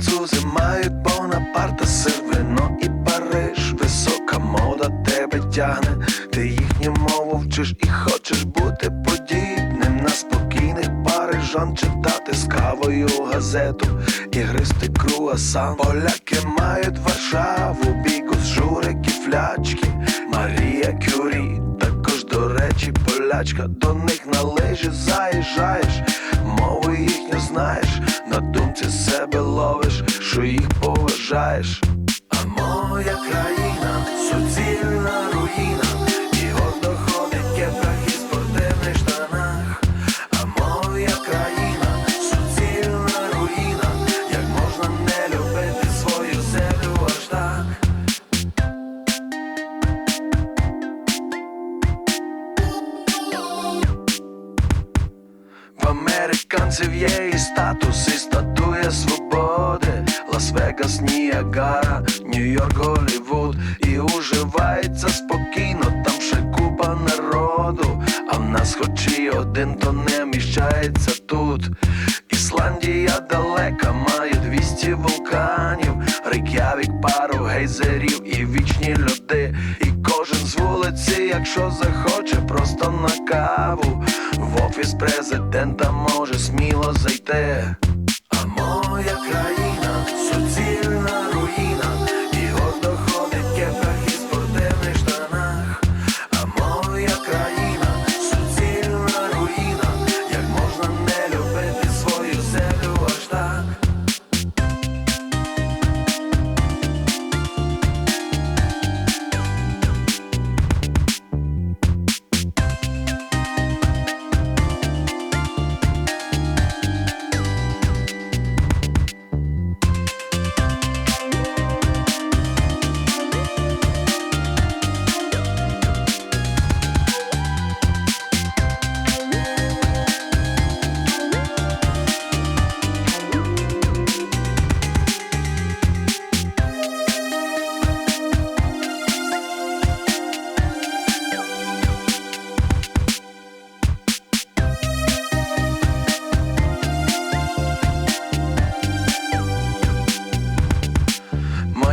Французи мають Бонапарта, сир, вино і Париж, висока мода Тебе тягне, ти їхню мову вчиш і хочеш бути подібним. На спокійних парижан читати з кавою газету. І гристи круасан. Поляки мають Варшаву, бійку з журики, флячки, Марія Кюрі, також до речі, полячка, до них на лижі заїжджаєш, мову їхню знаєш, на думці себе ловиш, що їх поважаєш. А моя країна суцільна руїна, і гордо ходить кепках і спортивних штанах. А моя країна суцільна руїна, як можна не любити свою землю аж. В американців є і статус, і статуя свободи. Лас-Вегас, Ніагара, Нью-Йорк, Голлівуд нас хоч і один, то не міщається тут. Ісландія далека, має 200 вулканів, Рейк'явік, пару гейзерів і вічні льоди. І кожен з вулиці, якщо захоче, просто на каву. В офіс президента може сміло зайти.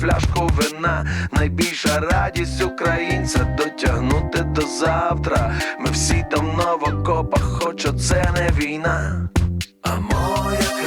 фляжку вина. Найбільша радість українця дотягнути до завтра. Ми всі там в окопах, хоч оце не війна. А моя